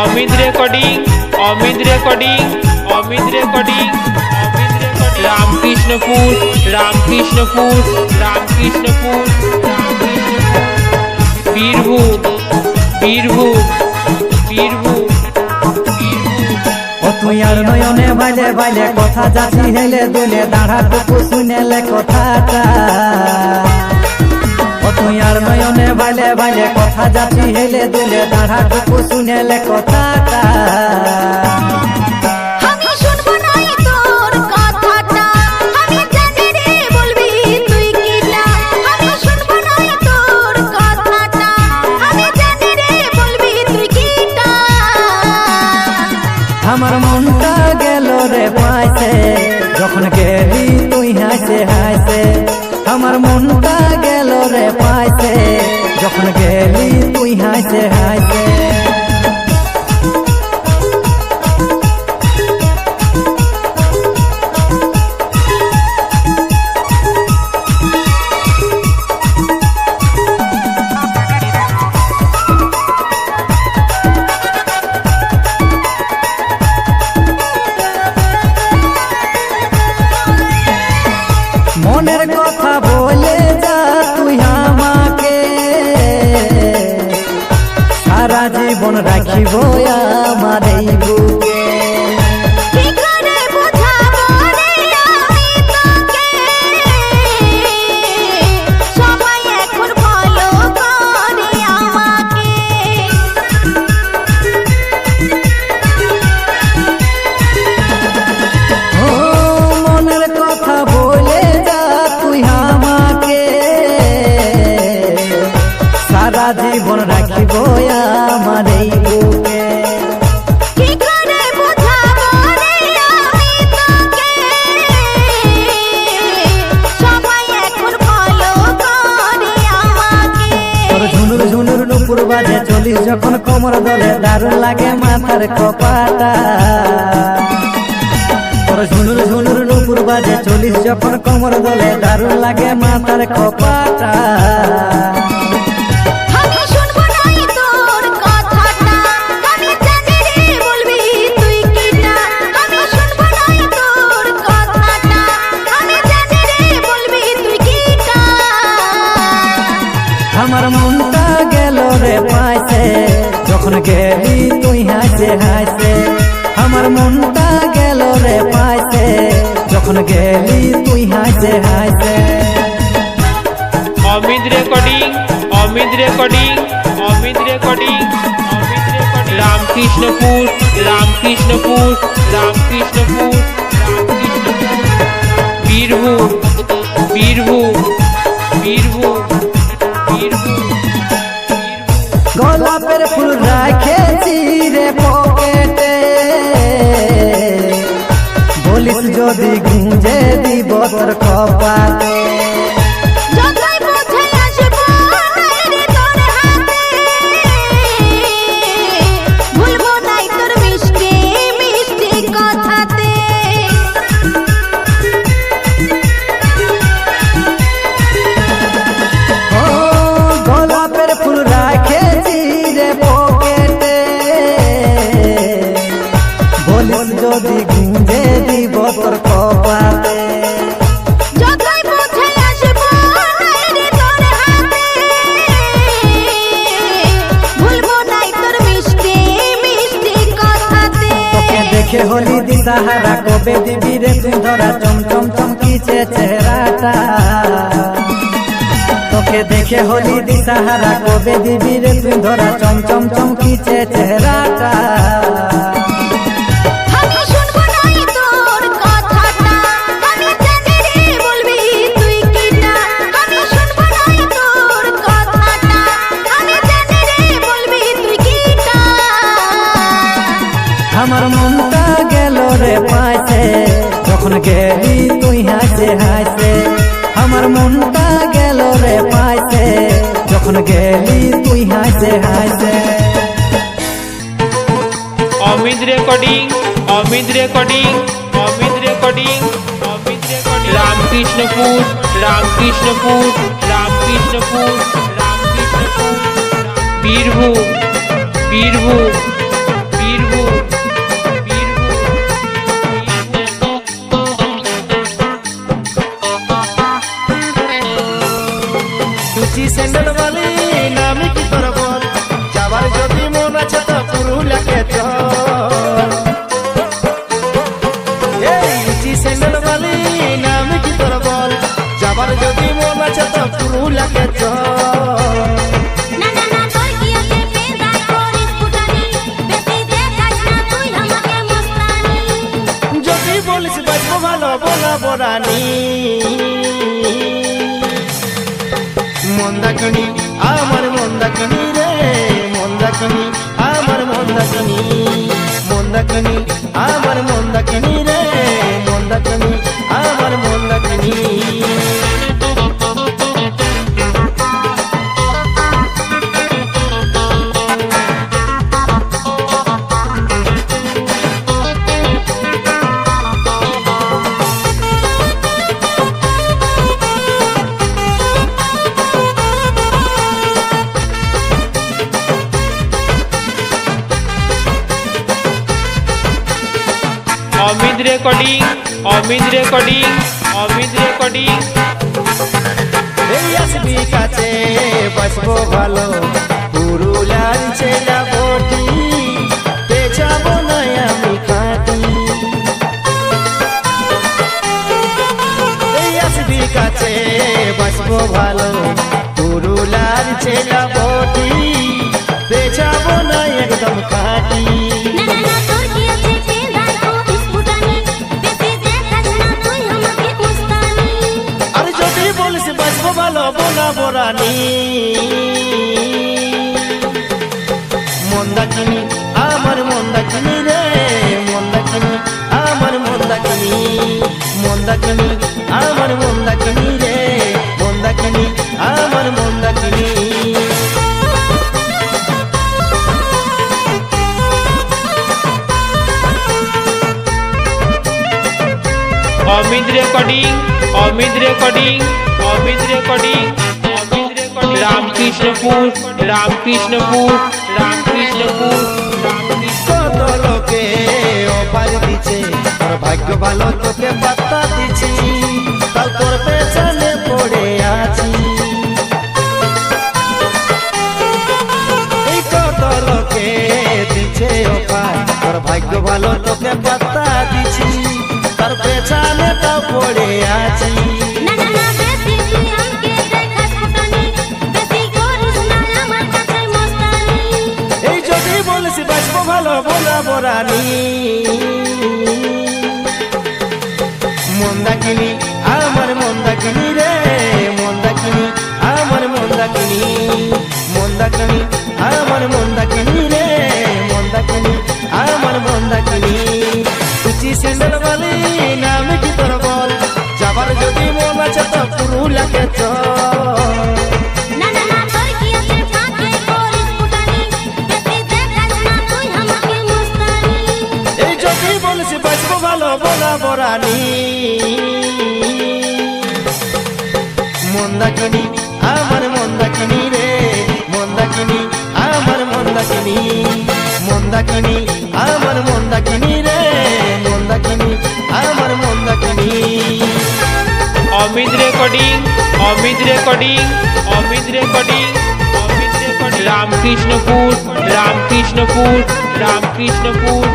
Amit recording Amit recording Amit recording Ramakrishnapur Ramakrishnapur Ramakrishnapur Birbhum Birbhum Birbhum তুই আর নয়নে ভাইলে ভাইলে কথা যাচ্ছি হেলে দুলে দাঁড়াটুকু শুনেলে কথাটা। তুই আর নয়নে ভাইলে ভাইলে কথা যাচ্ছি হেলে দুলে দাঁড়াটুকু শুনেলে কথাটা আমার মনটা গেল রে পাইছে যখন গেলি রে মাথার কপাটা তোর ঝুনুর ঝুনুর নুপুর বাজে চলিস যখন কোমর দলে দারুণ লাগে মাথার কপাটা যখন গেলি তুই হাসে হাসে। Amit recording Amit recording Amit recording Amit recording. Ramakrishnapur Ramakrishnapur Ramakrishnapur Ramakrishnapur. Birbhum Birbhum. তোর কপালে। দেখে হলি দিশাহারা, কবে দিবি রে তুই ধরা চমচম চমকিছে চেহারাটা? তোকে দেখে হলি দিশাহারা, কবে দিবি রে তুই ধরা চমচম চমকিছে চেহারাটা? মনটা গেল রে পাইছে যখন গেলি তুই হাসে হাসে, আমার মনটা গেল রে পাইছে যখন গেলি তুই হাসে হাসে। Amit recording Amit recording Amit recording Amit recording. Ramakrishnapur Ramakrishnapur Ramakrishnapur Ramakrishnapur. Birbhum Birbhum. Sandal বালি নামে কি তোর বল? যাবার যদি মন আছে তো পুরুলিয়াকে চল। এই ইচি স্যান্ডেল বালি নামে কি তোর বল? যাবার যদি মন আছে তো পুরুলিয়াকে চল। যদি বলিস বাজবো ভালো বলা বরানি মন্দাকিনী আমার মন্দাকনি রে মন্দাকনি আমার মন্দাকনি মন্দাকনি আমার মন্দাকনি রে মন্দাকনি আমার Mandakini. Amit recording Amit recording Amit recording. কাছে বসবো ভালো। পুরুলাল ছেলা বটি। বোরানি। মন্দাকিনী, আমার মন্দাকিনী রে। মন্দাকিনী, আমার মন্দাকিনী। মন্দাকিনী, আমার মন্দাকিনী রে। মন্দাকিনী, আমার Mandakini. Amit recording Amit recording. Ramkrishnapur Ramkrishnapur Ramakrishnapur Ramakrishna কত লোকে অপার দিছে ভাগ্য ভালো তোকে পাত্তা দিছি। তাও তোর পেছনে পড়ে ভালো বরানি মন্দাকিনী আমার মন্দাকিনী রে। মন্দাকিনী আমার মন্দাকিনী মন্দাকিনী আমার মন্দাকিনী রে। মন্দাকিনী আমার মন্দাকিনী কুচি স্যান্ডেল বালি, নাম কি তোর বল? যাবার যদি মন আছে তো পুরুলাকে চল। ভালো বলা বরানি মন্দাকিনী আমার মন্দাকিনী রে। মন্দাকিনী আমার মন্দাকিনী। মন্দাকিনী আমার মন্দাকিনী রে। মন্দাকিনী আমার Mandakini. Amit recording Amit recording Amit recording Amit recording. Ramakrishnapur Ramakrishnapur Ramakrishnapur.